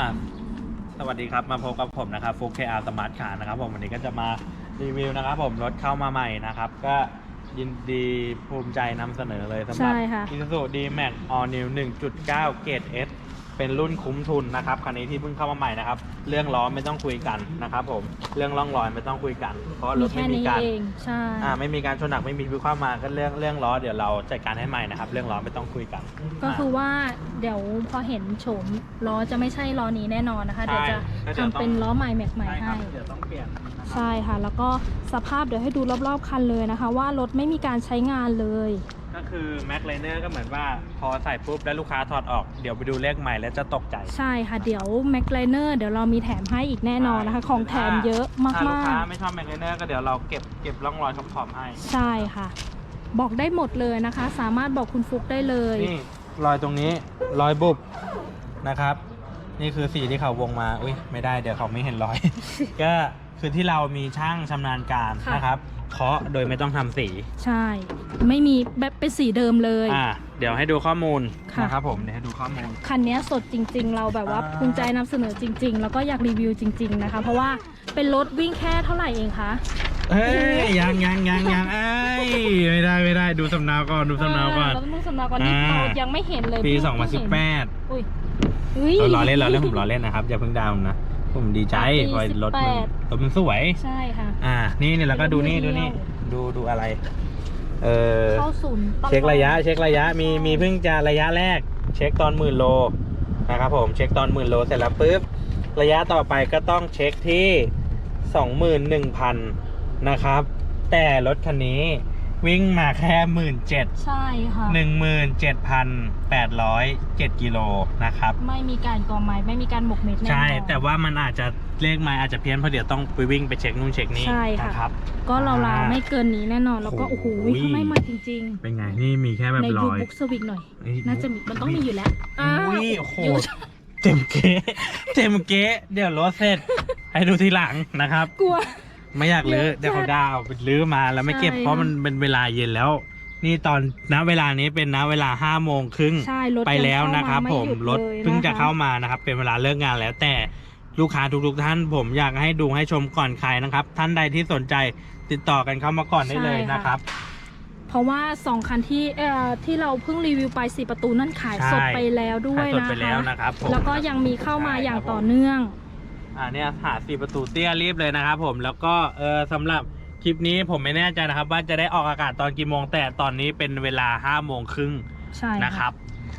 อะสวัสดีครับ มาพบกับผมนะครับฟุกเคอาร์สมาร์ทคาร์นะครับผมวันนี้ก็จะมารีวิวนะครับ ผมรถเข้ามาใหม่นะครับ ก็ยินดีภูมิใจนำเสนอเลยสำหรัใช่ค่ะ Isuzu D-Max All New 1.9 เกรด S เป็นรุ่นคุ้มทุนนะครับคันนี้ที่เพิ่งเข้ามาใหม่นะครับ เรื่องล้อไม่ต้องคุยกันนะครับ ผมเรื่องร่องรอยไม่ต้องคุยกัน เพราะรมีถแค่ไม่มีนี้การเองใช่อ่าไม่มีการชนหนักไม่มีพิวเข้ามาก็เรื่องเรื่องล้อเดี๋ยวเราจัดการให้ใหม่นะครับ เรื่องล้อไม่ต้องคุยกัน ก็คือว่าเดี๋ยวพอเห็นโฉมล้อจะไม่ใช่ล้อนี้แน่นอนนะคะใช่เดี๋ยวจะก็เดี๋ยวทำเป็นต้องล้อใหม่แม็กใหม่ใช่ครัให้บเดี๋ยวต้องเปลี่ยนนะครับใช่ค่ะ แล้วก็สภาพเดี๋ยวให้ดูรอบๆคันเลยนะคะ ว่ารถไม่มีการใช้งานเลย ก็คือ Mac l i n e r ก็เหมือนว่าพอใส่ปุ๊บแล้วลูกค้าถอดออกเดี๋ยวไปดูเลขใหม่แล้วจะตกใจ ใช่ค่ะ เดี๋ยวแม็กไลเนอร์เดี๋ยวเรามีแถมให้อีกแน่นอนนะคะ ของแถมเยอะมาถ้าลูกกค้าไม่ชอบ Mac l i n e r ก็เดี๋ยวเราเก็บเก็บร่องรอยขอบๆให้ๆใช่ค่ะ บอกได้หมดเลยนะคะ สามารถบอกคุณฟุกได้เลยนี่รอยตรงนี้รอยบุบนะครับ นี่คือสีที่เขาวงมาอุ้ยไม่ได้เดี๋ยวเขาไม่เห็นรอย ก็ คือที่เรามีช่างชำนาญการค่ะ นะครับเคาะโดยไม่ต้องทำสี ใช่ ไม่มีแบบเป็นสีเดิมเลย อ่าเดี๋ยวให้ดูข้อมูลค่ะ นะครับผมเดี๋ยวให้ดูข้อมูล คันนี้สดจริง ๆ เราแบบว่าอ่า ภูมิใจนำเสนอจริง ๆ แล้วก็อยากรีวิวจริง ๆ นะคะ เพราะว่าเป็นรถวิ่งแค่เท่าไหร่เองคะ เฮ้ยยังยังยังยังเอ้ยไม่ได้ไม่ได้ดูสำเนาก่อนดูสำเนาก่อนเราต้องดูสำเนาก่อนนี่อ่า เรายังไม่เห็นเลยปี เพิ่งเห็น2018 อุ้ยอุ้ย เราล้อเล่นเราเล่นผมล้อเล่นนะครับอย่าเพิ่งดาวน์นะ ผมดีใจปีเพราะรถมัน18รถมันสวย ใช่ค่ะ อ่า นี่นี่แล้วก็ดูนี่ดูดูนี่นี่ ดูดูอะไร เออเข้าศูนย์ตลอดเช็คระยะ เช็คระยะมีมีเพิ่งจะระยะแรก เช็คตอนหมื่นโลนะครับผมเช็คตอนหมื่นโลเสร็จแล้วปุ๊บระยะต่อไปก็ต้องเช็คที่สองหมื่นหนึ่งพันนะครับ แต่รถคันนี้ วิ่งมาแค่หมื่นเจ็ดใช่ค่ะหนึ่งหมื่นเจ็ดพันแปดร้อยเจ็ดกิโลนะครับ ไม่มีการกอไม้ไม่มีการหมกเม็ดแน่นอนใช่ แต่ว่ามันอาจจะเลขไม้อาจจะเพี้ยนเพราะเดี๋ยวต้องไปวิ่งไปเช็คนู่นเช็คนี่ใช่ค่ะนะครับ ก็เราอ่าๆไม่เกินนี้แน่นอนแล้วก็โอ้โอ้โหโหข้างในมาจริงเป็นไงนี่มีแค่แบๆบในรยูอยบุ๊กสวิกหน่อย เอ้ย น่าจะมีมันต้องมีอยู่แล้วอ้าวอุ้ยโอ้โหอยู่เต็มเก๊เต็มเก๊เดี๋ยวรถเสร็จ ให้ดูทีหลังนะครับ กลัว ไม่อยากลื้อเยอะจัดเดี๋ยวเขาดาวไปลื้อมาแล้วไม่เก็บใช่ เพราะมันเป็นเวลาเย็นแล้ว นี่ตอนณเวลานี้เป็นณเวลาห้าโมงครึ่ง ใช่รถไปแล้วนะครับยังผเข้ามไหยุดรถลยเพิ่งจะนคเข้ามานะครับ เป็นเวลาเลิกงานแล้วแต่ลูกค้าทุกๆท่านผมอยากให้ดูให้ชมก่อนใครนะครับ ท่านใดที่สนใจติดต่อกันเข้ามาก่อนได้เลยนะครับ เพราะว่าสองคันที่เอ่อที่เราเพิ่งรีวิวไปสี่ประตูนั่นขายใช่ สดไปแล้วด้วยขายสดนะไปแล้วคะนะครับผม แล้วก็ยังมีเข้ามาใช่อย่างครับต่อผมเนื่อง อ่าเนี่ยหาสี่ประตูเตี้ยรีบเลยนะครับผมแล้วก็เออสำหรับคลิปนี้ผมไม่แน่ใจนะครับ ว่าจะได้ออกอากาศตอนกี่โมงแต่ตอนนี้เป็นเวลา5้าโมงครึ่งใช่นะครับ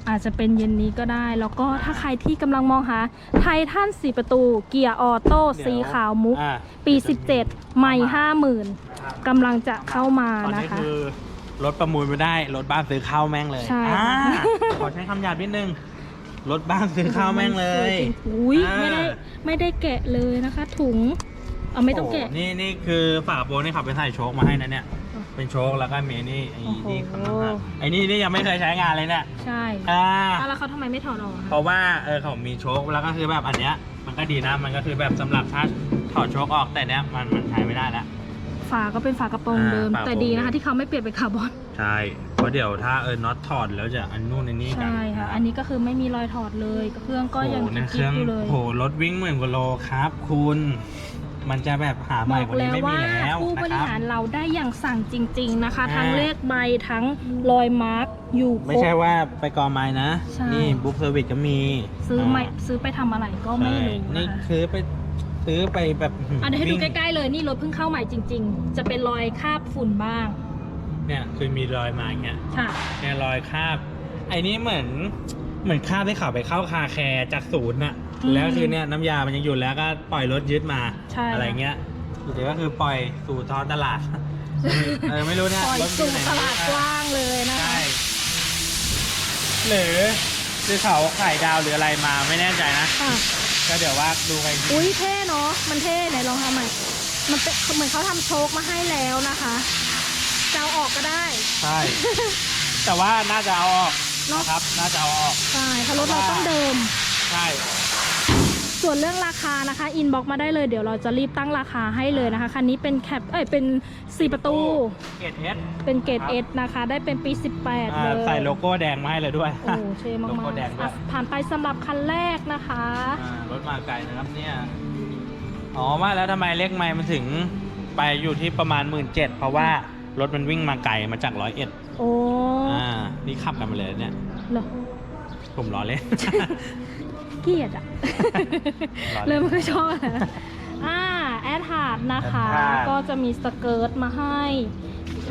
อาจจะเป็นเย็นนี้ก็ได้ แล้วก็ถ้าใครที่กำลังมองหาไททันสี่ประตู เกียร์ออโต้เดี๋ยวสีขาวมุก อ่าปี 17 ใหม่ 50,000กำลังจะเข้ามาตอนนะนี้คะ คือรถประมูลไม่ได้รถบ้านซื้อข้าวแม่งเลยใช่ อ่าขอใช้คำหยาบนิดนึง รถบ้านซื้อข้าวแม่งเลยจริงๆอุ้ยอ่าไม่ได้ไม่ได้แกะเลยนะคะ ถุงเอาไม่ต้องแกะโนี่นี่คือฝาโปรนี่ขับไปใส่โชคมาให้นะเนี่ย เป็นโชคแล้วก็มีนี่ไอ้โอ้โหนี่ข้างหน้าไอ้นี่นี่ยังไม่เคยใช้งานเลยเนี่ยใช่อ่าอะแล้วเขาทำไมไม่ถอดออกเพอะราะว่าเออเขามีโชคแล้วก็คือแบบอันเนี้ยมันก็ดีนะมันก็คือแบบสำหรับถ้าถอดโชคออกแต่เนี้ยมันมันใช้ไม่ได้แล้วฝาก็เป็นฝากระโปรงอ่าเดิมฝากระโปรงแต่ดีนะคะที่เขาไม่เปลี่ยนเป็นคาร์บอนใช่ เพราะเดี๋ยวถ้าเออน็อตถอดแล้วจะอันนู่นอันนี้กันใช่ค่ะ อันนี้ก็คือไม่มีรอยถอดเลยเครื่องก็ยังโอ้โหในเคกิ๊รื่บองๆอยู่เลย โหรถวิ่งหมื่นกว่าโลครับ คุณ มันจะแบบหาใหบม่อกกว่านี้แล้วไม่มีว่าแล้วผู้บนะคริรับ หารเราได้อย่างสั่งจริง ๆนะคะอ่าทั้งเลขใบทั้งรอยมาร์กอยู่ครบไม่ใช่ว่าไปกอไม้นะ ใช่ นี่บุ๊กเซอร์วิสก็มีซื้อไม่ซื้อไปทำอะไรก็ไม่ใช่รู้นี่นะคะซื้อไปซื้อไปแบบอะเดี๋ยวให้ดูวิ่งใกล้ๆเลยนี่รถเพิ่งเข้าใหม่จริง ๆ จะเป็นรอยคราบฝุ่นบ้าง เนี่ยคือมีรอยมาอย่างเงี้ยค่ะ เนี่ยรอยคราบไอ้นี่เหมือนเหมือนคราบที่เขาไปเข้าคาแคร์จากศูนย์น่ะอืมแล้วคือเนี่ยน้ำยามันยังอยู่แล้วก็ปล่อยรถยึดมาใช่ อะไรเงี้ยเดี๋ยวก็คือปล่อยสู่ท้องตลาดเออไม่รู้เนี่ยปล่อยรถสู่ที่ไหนตลาดกว้างเลยนะคะ ใช่หรือคือเขาขายดาวหรืออะไรมาไม่แน่ใจนะ ค่ะ ก็เดี๋ยวว่าดูกันอีกที อุ้ยเท่เนาะ มันเท่ไหนลองทำใหม่ มันเป็นเหมือนเขาทำโชคมาให้แล้วนะคะ จะเอาออกก็ได้ ใช่ แต่ว่าน่าจะเอาออกเนอะ นะครับ น่าจะเอาออก ใช่เพราะรถเราต้องเดิม ใช่ ส่วนเรื่องราคานะคะ อินบ็อกมาได้เลย เดี๋ยวเราจะรีบตั้งราคาให้เลยนะคะ คันนี้เป็นแคป เอ้ย เป็น 4 ประตู เกตเอสเป็นเกรดครับเอสนะคะ ได้เป็นปี 18 เลยใส่โลโก้แดงมาให้เลยด้วย โอ้โหเท่มาโลโก้กแดงๆด้วย อะผ่านไปสำหรับคันแรกนะคะ อ่ารถมาไกลนะครับเนี่ย อ๋อว่าแล้วทำไมเลขไม้มันถึงไปอยู่ที่ประมาณหมื่นเจ็ดเพราะว่า รถมันวิ่งมาไกลมาจากร้อยเอ็ดโอ้อ่านี่ขับกันมาเลยเนี่ยเหรอผมล้อเล่น เกลียดอะ ล้อเลเล่ยนไม่ค่อยชอบอันนั้นอ่าแอดฮาร์ดนะคะ แอดฮาร์ดก็จะมีสเกิร์ตมาให้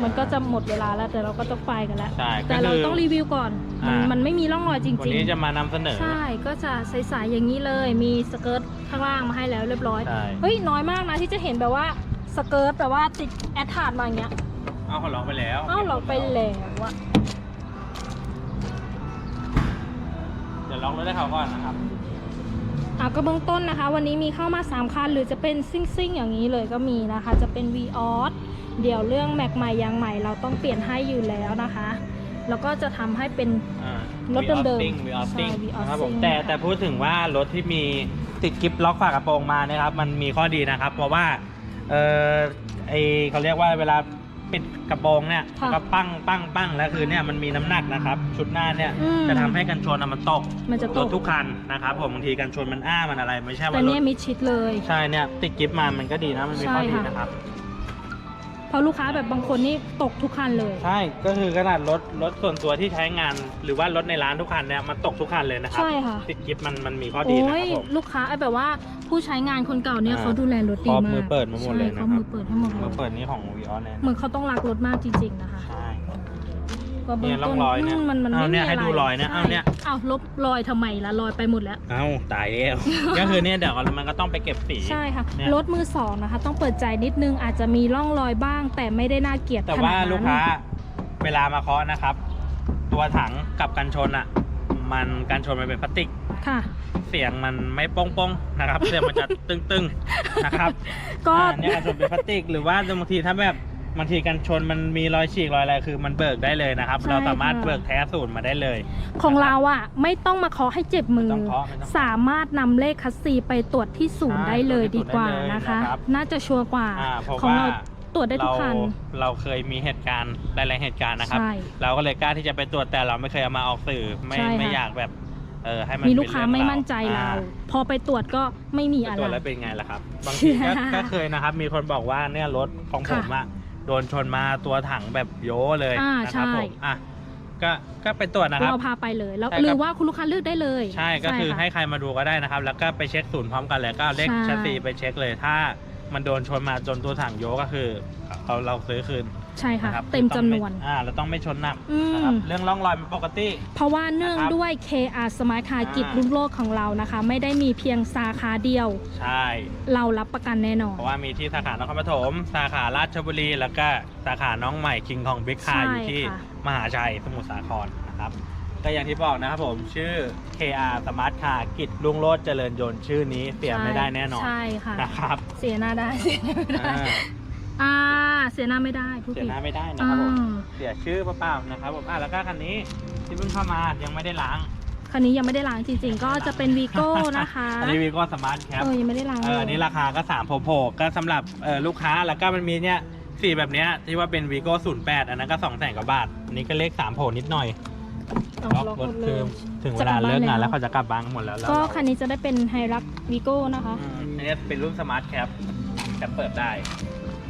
มันก็จะหมดเวลาแล้วแต่เราก็ต้องไปกันแล้ว ใช่แต่ก็เราคือ ต้องรีวิวก่อน มันอ่ามั มันไม่มีร่องรอยจวันริงนี้จะมานำเสนอ ๆ ใช่ ก็จะใสๆอย่างนี้เลย มีสเกิร์ตข้างล่างมาให้แล้วเรียบร้อย ใช่ เฮ้ยน้อยมากนะที่จะเห็นแบบว่าสเกิร์ตแบบว่าติดแอดฮาร์ดมาอย่างเงี้ย เอาเขาล็อกไปแล้วอ้าวเราไปแล้วอะเดี๋ยวล็อกรถให้เขาก่อนนะครับ อะก็เบื้องต้นนะคะ วันนี้มีเข้ามา 3 คัน หรือจะเป็นซิ่งซิ่งๆอย่างนี้เลยก็มีนะคะ จะเป็น v ีออสเดี๋ยวเรื่องแม็กใหม่ยางใหม่เราต้องเปลี่ยนให้อยู่แล้วนะคะ แล้วก็จะทำให้เป็นรถเดิมๆวีออสติ้งใช่ V-Austin นะครับผมแต่นะคะแต่พูดถึงว่ารถที่มีติดกิฟล็อกฝากระโปรงมานะครับ มันมีข้อดีนะครับ เพราะว่า เออไอเขาเรียกว่าเวลา ปิดกระโปรงเนี่ยค่ะก็ปั้งปั้งปั้งแล้วคือเนี่ยมันมีน้ำหนักนะครับ ชุดหน้าเนี่ยอืมจะทำให้กันชนอะมันตกมันจะตรกถทุกคันนะครับผมบางทีกันชนมันอ้ามันอะไร ไม่ใช่แต่ว่ารถเนี่ยมิดชิดเลย ใช่เนี่ยติดกิฟมามันก็ดีนะ มันมีข้อดีใช่ค่ะ นะครับ เพราะลูกค้าแบบบางคนนี่ตกทุกคันเลย ใช่ก็คือขนาดรถรถส่วนตัวที่ใช้งาน หรือว่ารถในร้านทุกคันเนี่ยมันตกทุกคันเลยนะครัใช่ค่ะ ติดกิฟมันมันมีข้อดีโอ้นะคยรับผม ลูกค้าไอ้แบบว่าผู้ใช้งานคนเก่าเนี่ยอ่าเขาดูแลรถดีครอบมากมือเปิดมาหมดเลยนะครับใช่เขามือเปิดให้หมดเลเมื่อยเปิดนี้ของวีออสเนี่ยเหมือนเขาต้องรักรถมากจริงๆนะคะ ใช่ ก็เบื้องเนี่ยร่ต้อนงรอยเนี่ยมมันมันเอาไม่เนี่มียอะไรให้ดูรอยเนี่ยใช่เอาเนี่ย เอาลบรอยทำไมละรอยไปหมดแล้ว เอ้าตายแล้ว ก็คือเนี่ยเดี๋ยวมันก็ต้องไปเก็บสี ใช่ค่ะเนี่ย รถมือสองนะคะ ต้องเปิดใจนิดนึงอาจจะมีร่องรอยบ้าง แต่ไม่ได้น่าเกลียดแต่ขว่านาดนั้นลูกค้าเวลามาเคาะนะครับ ตัวถังกับกันชนอะ มันกันชนมันเป็นพลาสติก ค่ะ เสียงมันไม่โป้งๆนะครับ เสียงมันจะตึงๆนะครับก็ อ่าเนี่ยกันชนเป็นพลาสติก หรือว่าบางทีถ้าแบบ บางทีกันชนมันมีรอยฉีกรอยอะไรคือมันเบิกได้เลยนะครับ ใช่เราสามารถค่ะ เบิกแท้ศูนย์มาได้เลย ของเราอะไม่ต้องมาเคาะให้เจ็บมือ ไม่ต้องเคาะไม่ต้องเคาะสามารถนำเลขคัสซีไปตรวจที่ศูนย์ใช่ได้เลยตรวจที่ดีกว่าศูนย์ได้เลยนะคะ นะครับ น่าจะชัวร์กว่า อ่าเพราะของว่าเราตรวจได้ทุกคันเราเคยมีเหตุการณ์หลายๆเหตุการณ์นะครับ ใช่ เราก็เลยกล้าที่จะไปตรวจแต่เราไม่เคยเอามาออกสื่อไม่ใช่ค่ะ ไม่อยากแบบเออให้มันมีเป็นลูกค้าเรื่องไม่วมั่นใจเราอ่พอไปตรวจก็ไม่มีไปอะไรตรวจแล้วเป็นไงล่ะครับ บางทีก็ใช่ก็เคยนะครับ มีคนบอกว่าเนี่ยรถของผมอะ โดนชนมาตัวถังแบบโยเลยอ่านะครับใช่ ผมอะก็ก็ไปตรวจนะครับ เราพาไปเลยแล้วใช่ครับ หรือว่าคุณลูกค้าเลือกได้เลยใช่ก็คือค่ะให้ใครมาดูก็ได้นะครับ แล้วก็ไปเช็คศูนย์พร้อมกันเลยก็เอาเลขใช่ แชสซีไปเช็คเลยถ้า มันโดนชนมาจนตัวถังโยก็คือเราเราซื้อคืนใช่ค่ะ นะครับเต็มจำนวน อ่าเราต้องไม่ชนหนักอืนะครับมเรื่องร่องรอยมันปกติ เพราะว่าเนื่องนะครับด้วย KR Smart Car อ่ากิจรุ่งโลกของเรานะคะ ไม่ได้มีเพียงสาขาเดียว ใช่ เรารับประกันแน่นอน เพราะว่ามีที่สาขานครปฐมสาขาราชบุรี แล้วก็สาขาน้องใหม่คิงของบิ๊กคาใช่อยู่ที่ค่ะ มหาชัยสมุทรสาครนะครับ ก็อย่างที่บอกนะครับผมชื่อ KR Smart Car กิจลุงโรจเจริญยนต์ชื่อนี้เปลี่ยนไม่ได้แน่นอนใช่ค่ะ นะครับเสียหน้าได้เสียหน้าไม่ได้อ่าอ่าเสียหน้าไม่ได้ผู้เสียผิดหน้าไม่ได้นะครับผมอ่าเสียชื่อเปล่าๆนะครับผมอะแล้วก็คันนี้ที่เพิ่งเข้ามายังไม่ได้ล้าง คันนี้ยังไม่ได้ล้างจริงๆ ก็จะเป็นวีโก้นะคะอันนี้วีก็สมาร์ทแคปเออยังไม่ได้ล้างเอเลอยอันนี้ราคาก็3ามโผล่ก็สำหรับเออลูกค้าแล้วก็มันมีเนี่ยสีแบบเนี้ยที่ว่าเป็นวีโก้ศูนย์แปดอันนั้นก็2องแสนกว่าบาท อันนี้ก็เลข3โผล่นิดหน่อย เอาล็อกล็อกรถหมดเลคือยถึงเวจะกลัลาบบ้านเลิกงานแล้แล้ววเขาจะกลับบ้านกันหมดแล้วแล้วก็เราคันนี้จะได้เป็นไฮรักวีโก้นะคะ อืมอันนี้เป็นรุ่นสมาร์ทแคปแคปเปิดได้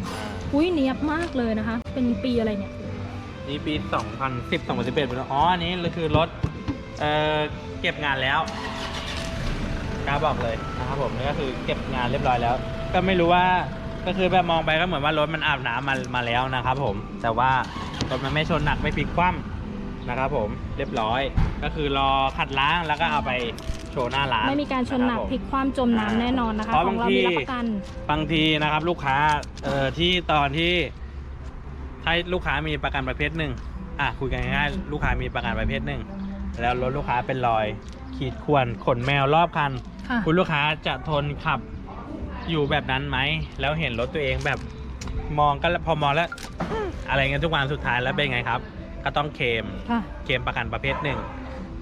อ่าอุ้ยเนียบมากเลยนะคะ เป็นปีอะไรเนี่ย นี่ปี 2010 2011เป็นอ๋ออันนี้คือรถเอ่อเก็บงานแล้วกล้าบอกเลยนะครับผมนี่ก็คือเก็บงานเรียบร้อยแล้ว ก็ไม่รู้ว่าก็คือแบบมองไปก็เหมือนว่ารถมันอาบน้ำมามาแล้วนะครับผมแต่ว่ารถมันไม่ชนหนักไม่พลิกคว่ำ นะครับผมเรียบร้อย ก็คือรอขัดล้างแล้วก็เอาไปโชว์หน้าร้านไม่มีการชนหนักะคบผมพลิกคว่ำจมน้ำแน่นอนนะคะเพราะของเราบางทีมีรับประกัน บางทีนะครับ ลูกค้าเอ่อที่ตอนที่ถ้าลูกค้ามีประกันประเภทหนึ่งอะคุยกันง่ายๆลูกค้ามีประกันประเภทหนึ่งแล้วรถลูกค้าเป็นรอย ขีดข่วนขนแมวรอบคัน ค่ะ คุณลูกค้าจะทนขับอยู่แบบนั้นไหม แล้วเห็นรถตัวเองแบบมองก็พอมองแล้ว อะไรเงี้ยทุกวันสุดท้ายแล้วเป็นไงครับ ก็ต้องเคลมค่ะเคลมประกันประเภทหนึ่ง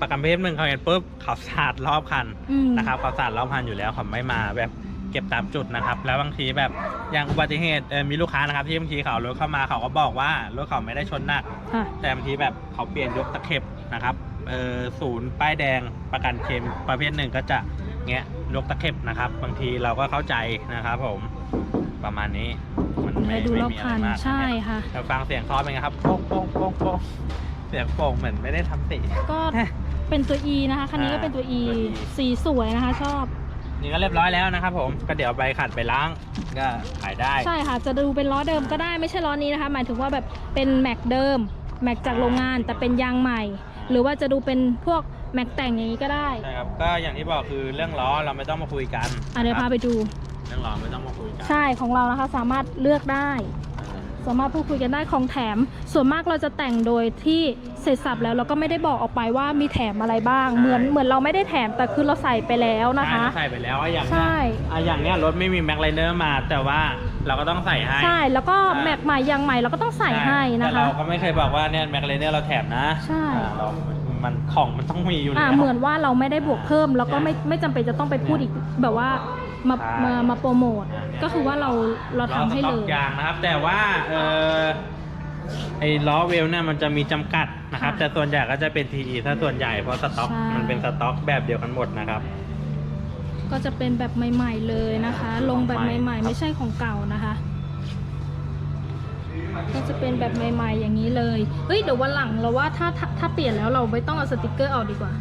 ประกันประเภทหนึ่งเขาเห็นปุ๊บเขาสาดรอบคันอืม นะครับเขาสาดรอบคันอยู่แล้วเขาไม่มาแบบเก็บตามจุดนะครับ แล้วบางทีแบบอย่างอุบัติเหตุเอ่อมีลูกค้านะครับที่บางทีเขาเอารถเข้ามาเขาก็บอกว่ารถเขาไม่ได้ชนหนัก ค่ะ แต่บางทีแบบเขาเปลี่ยนยกตะเข็บนะครับเออศูนย์ป้ายแดงประกันเคลมประเภทหนึ่งก็จะเงี้ยยกตะเข็บนะครับ บางทีเราก็เข้าใจนะครับผม ประมาณนี้ มันไม่ให้ดูรอบไม่มีะคัไรนมากใช่เนี่ยค่ะเราฟังเสียงเคอเป็นไงครับโป้งโป้งโป้งโป้งเสียงโป่งเหมือนไม่ได้ทำสีก็เป็นตัว E นะคะคันนี้ก็เป็นตัว E ตัว E สีสวยนะคะ ชอบนี่ก็เรียบร้อยแล้วนะครับผมก็เดี๋ยวไปขัดไปล้างก็ขายได้ใช่ค่ะ จะดูเป็นล้อเดิมก็ได้ไม่ใช่ล้อนี้นะคะ หมายถึงว่าแบบเป็นแม็กเดิมแม็กจากโรงงานแต่เป็นยางใหม่ หรือว่าจะดูเป็นพวกแม็กแต่งอย่างนี้ก็ได้ใช่ครับก็อย่างที่บอกคือเรื่องล้อเราไม่ต้องมาคุยกันอะเดี๋ยวนะคพารับไปดู เรื่องล้อไม่ต้องมาคุยกันใช่ของเรานะคะสามารถเลือกได้อ่าสามารถพูดคุยกันได้ของแถม ส่วนมากเราจะแต่งโดยที่เสร็จสับแล้วเราก็ไม่ได้บอกออกไปว่ามีแถมอะไรบ้าง เหมือนเหมือนเราไม่ได้แถมแต่คือเราใส่ไปแล้วนะคะใช่เราใส่ไปแล้วอะอย่างใช่ เนี้ยอะอย่างเนี้ยรถไม่มีแม็กไลเนอร์มา แต่ว่าเราก็ต้องใส่ให้ใช่แล้วก็อ่าแม็กใหม่ยางใหม่เราก็ต้องใส่ให้นะแต่คะ เราก็ไม่เคยบอกว่าเนี่ยแม็กไลเนอร์เราแถมนะใช่ อ่าเรา มันของมันต้องมีอยู่อ่าแล้วเหมือนว่าเราไม่ได้บวกเพิ่ม แล้วก็ไม่ไม่จำเป็นจะต้องไปพูดอีกแบบว่า มาใช่ มามาโปรโมทอ่าเนี่ยก็คือว่าเราเราทำให้สเลต็อกยยางนะครับ แต่ว่าเออไอ้ล้อเวลเนี่ยมันจะมีจำกัดนะครับ ค่ะแต่ส่วนใหญ่ก็จะเป็น TE ถ้าส่วนใหญ่เพราะสต็อกใช่ มันเป็นสต็อกแบบเดียวกันหมดนะครับ ก็จะเป็นแบบใหม่ ๆเลยนะคะ ลงแบบใหม่ๆ ไม่ใช่ของเก่านะคะ ก็จะเป็นแบบใหม่ๆอย่างนี้เลย เฮ้ยเดี๋ยววันหลังเราว่าถ้าถ้าถ้าเปลี่ยนแล้วเราไม่ต้องเอาสติกเกอร์ออกดีกว่า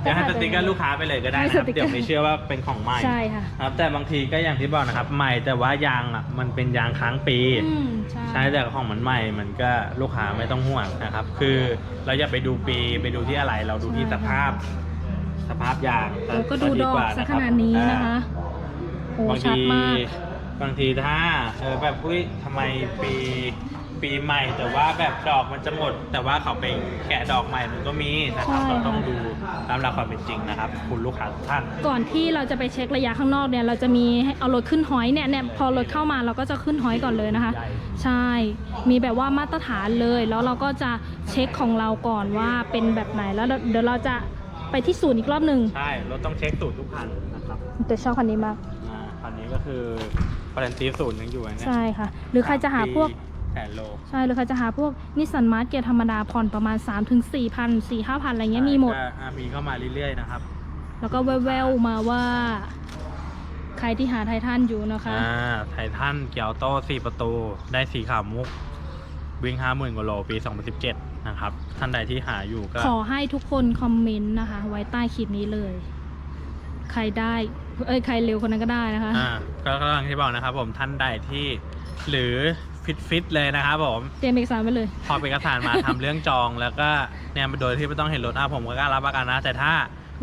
เดี๋ยวให้สติ๊กเกอร์ลูกค้าไปเลยก็ได้นะครับ ให้สติ๊กเกอร์ เดี๋ยวไม่เชื่อว่าเป็นของใหม่ใช่ค่ะครับ แต่บางทีก็อย่างที่บอกนะครับ ใหม่แต่ว่ายางอะมันเป็นยางค้างปี อืมใช่ใช่แต่ของมันใหม่มันก็ลูกค้าไม่ต้องห่วงนะครับ คือเราอย่าไปดูปีไปดูที่อะไร เราดูที่สภาพ สภาพยางเราก็ดูดอกว่าสักนะขรับนาดนี้นะคะโอ้บางชัดทีมาก บางทีถ้าเออแบบอุ้ยทำไมปีปีใหม่แต่ว่าแบบดอกมันจะหมด แต่ว่าเขาไปแกะดอกใหม่มันก็มีนะครับใช่ เราต้องค่ะดูตามหลักความเป็นจริงนะครับ คุณลูกค้าทุกท่าน ก่อนที่เราจะไปเช็คระยะข้างนอกเนี่ย เราจะมีให้เอารถขึ้นหอยเนี่ยเนี่ยพอรถเข้ามาเราก็จะขึ้นหอยก่อนเลยนะคะ ใหญ่ ใช่ มีแบบว่ามาตรฐานเลย แล้วเราก็จะเช็คของเราก่อนว่าเป็นแบบไหน แล้วเดี๋ยวเราจะไปที่ศูนย์อีกรอบหนึ่งใช่รถต้องเช็คสูตรทุกคันนะครับ แต่ชอบคันนี้มากอ่าคั นนี้ก็คือพารันตีสูตรยังอยู่อันเนี้ยใช่ค่ะ หรือใครจะหาพวก แสนโล ใช่หรือใครจะหาพวกนิสสันมาร์เกียร์ธรรมดาผ่อนประมาณ3ถึง4พัน4 5พันอะไรเงี้ยมีหมดก็อ่ามีเข้ามาเรื่อยๆนะครับแล้วก็แววๆมาว่า ใครที่หาไททันอยู่นะคะ อ่าไททันเกียวโต้สี่ประตู ได้สีขาวมุก วิ่งห้าหมื่นกว่าโลปี 2017 นะครับ ท่านใดที่หาอยู่ก็ ขอให้ทุกคนคอมเมนต์นะคะ ไว้ใต้คลิปนี้เลย ใครได้ เอ้ยใครเร็วคนนั้นก็ได้นะคะ อ่าก็กำลังที่บอกนะครับผมท่านใดที่หรือฟิตฟิตๆเลยนะครับผม เตรียมเอกสารไปเลย พอเป็นเอกสารมา ทำเรื่องจองแล้วก็เนี่ยโดยที่ไม่ต้องเห็นรถอะผมก็กล้ารับประกันนะ แต่ถ้า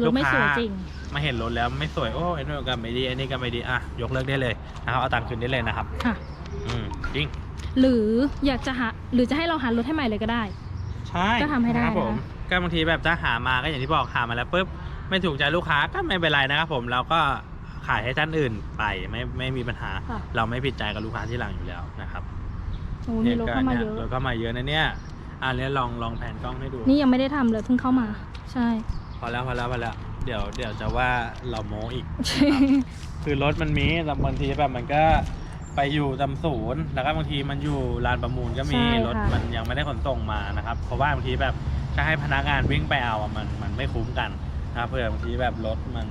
รถลูกไม่สค้าวยจริง มาเห็นรถแล้วไม่สวยโอ้ไอ้นู่นก็ไม่ดีไอ้นี่ก็ไม่ดีอะยกเลิกได้เลยนะครับเอาตังค์คืนได้เลยนะครับค่ะ อืมจริงหรืออยากจะหา หรือจะให้เราหารถให้ใหม่เลยก็ได้ ใช่ก็ทำให้ได้นะครับผมนะคะ ก็บางทีแบบถ้าหามาก็อย่างที่บอกหามาแล้วปุ๊บ ไม่ถูกใจลูกค้าก็ไม่เป็นไรนะครับผมเราก็ขายให้ท่านอื่นไปไม่ไม่มีปัญหา ค่ะ เราไม่ผิดใจกับลูกค้าที่หลังอยู่แล้วนะครับโอ้มีรถเข้ามาเยอะ รถเข้ามาเยอะนะเนี่ยอะเนี้ยลองลองแผนกล้องให้ดู นี่ยังไม่ได้ทำเลยเพิ่งเข้ามา ใช่ พอแล้วพอแล้วพอแล้วเดี๋ยวเดี๋ยวจะว่าเราโม้อีก คือรถมันมีแต่บางทีแบบมันก็ไปอยู่ตำศูนย์แล้วก็บางทีมันอยู่ลานประมูลก็มีใช่ค่ะ รถมันยังไม่ได้ขนส่งมานะครับ เพราะว่าบางทีแบบถ้าให้พนักงานวิ่งไปเอาอะมันมันไม่คุ้มกัน นะครับเผื่อบางทีแบบรถมัน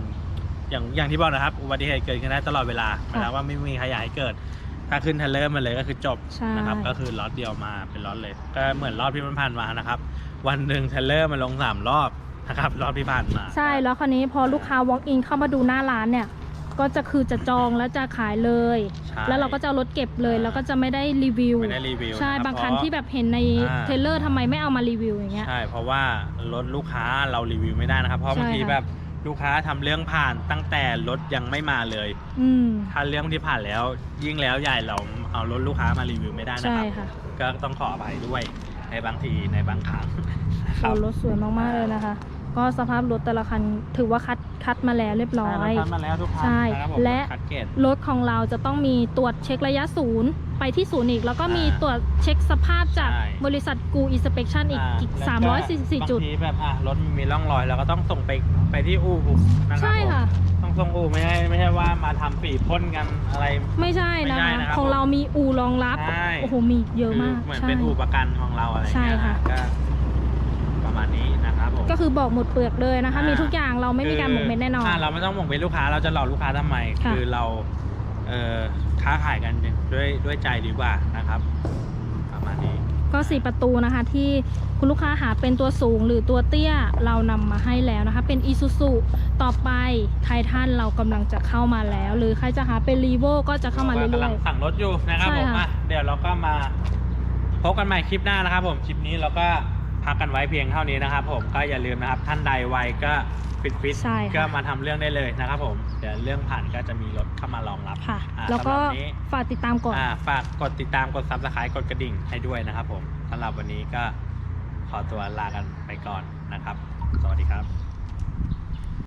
อย่างอย่างที่บอกนะครับอุบัติเหตุเกิดขึ้นได้ตลอดเวลาหมายความว่าไม่มีใครอยากให้เกิด ถ้าขึ้นเทรลเลอร์มาเลยก็คือจบใช่ นะครับ ก็คือล็อตเดียวมาเป็นล็อตเลย ก็เหมือนรอบที่มันผ่านมานะครับ วันหนึ่งเทรลเลอร์มันลงสามรอบนะครับรอบที่ผ่านมา ใช่แล้วคราวนี้พอลูกค้า walk in เข้ามาดูหน้าร้านเนี่ย ก็จะคือจะจองแล้วจะขายเลย ใช่แล้วเราก็จะเอารถเก็บเลยแล้วก็จะไม่ได้รีวิว ไม่ได้รีวิวใช่ะบางคันที่แบบเห็นในอ่า เทรลเลอร์ทำไมไม่เอามารีวิวอย่างเงี้ย ใช่เพราะว่ารถลูกค้าเรารีวิวไม่ได้นะครับ เพราะใช่บางทีค่ะ แบบลูกค้าทำเรื่องผ่านตั้งแต่รถยังไม่มาเลย อืมถ้าเรื่องที่ผ่านแล้วยิ่งแล้วใหญ่เราเอารถลูกค้ามารีวิวไม่ได้นะใช่ครับ ค่ะก็ต้องขออภัยด้วยในบางทีในบางครั้งนะคโอ้รับรถสวยมากๆเลยนะคะ ก็สภาพรถแต่ละคันถือว่าคัดคัดมาแล้วเรียบร้อย ใช่รถคันมาแล้วทุกคันใช่นะครับผมและ คัดเกตรถของเราจะต้องมีตรวจเช็คระยะศูนย์ไปที่ศูนย์อีก แล้วก็มีอ่าตรวจเช็คสภาพจากใช่ บริษัทกูอินสเป t ชันอีกาอีกแล้วก็344 จุด บางทีแบบอะรถมันมีร่องรอยเราก็ต้องส่งไปไปที่อู่นะครับใช่ค่ะผมต้องส่งอู่ไม่ใช่ไม่ใช่ว่ามาทำสีพ่นกันอะไร ไม่ใช่ไม่นะใช่คะนะครับของเรามีอู่รองรับใช่ โอ้โหมีเยอะมากคืเหมือนใช่เป็นอู่ประกันของเราอะไรอย่างใช่เงี้ยค่ะก็ประมาณนี้นะครับผม ก็คือบอกหมดเปลือกเลยนะคะอ่ามีมีทุกอย่างเราไม่มีการหมกเม็ดแน่นอนอ่าเราไม่ต้องหมกเม็ดลูกค้าเราจะหลอกลูกค้าทำไมค่ะคือเราเอ่อค้าขายกันด้วยด้วยใจดีกว่านะครับประมาณนี้ก็สี่ประตูนะคะที่คุณลูกค้าหาเป็นตัวสูงหรือตัวเตี้ยเรานำมาให้แล้วนะคะ เป็นอีซูซูต่อไปไททันเรากำลังจะเข้ามาแล้ว หรือใครจะหาเป็นรีโวก็จะเข้ามาเรื่กำลัองยสั่งรถอยู่นะครับใช่ผมค่ะอะเดี๋ยวเราก็มาพบกันใหม่คลิปหน้านะครับผมคลิปนี้เราก็ พักกันไว้เพียงเท่านี้นะครับ ผมก็อย่าลืมนะครับท่านใดไวก็ฟิตฟิตใช่ค่ะ ก็มาทำเรื่องได้เลยนะครับผมเดี๋ยวเรื่องผ่านก็จะมีรถเข้ามารองรับๆค่ะ อะแล้วก็สำหรับนี้ ฝากติดตามก่อน อ่าฝากกดติดตามกดซับสไครต์กดกระดิ่งให้ด้วยนะครับผมสำหรับวันนี้ก็ขอตัวลากันไปก่อนนะครับ สวัสดีครับ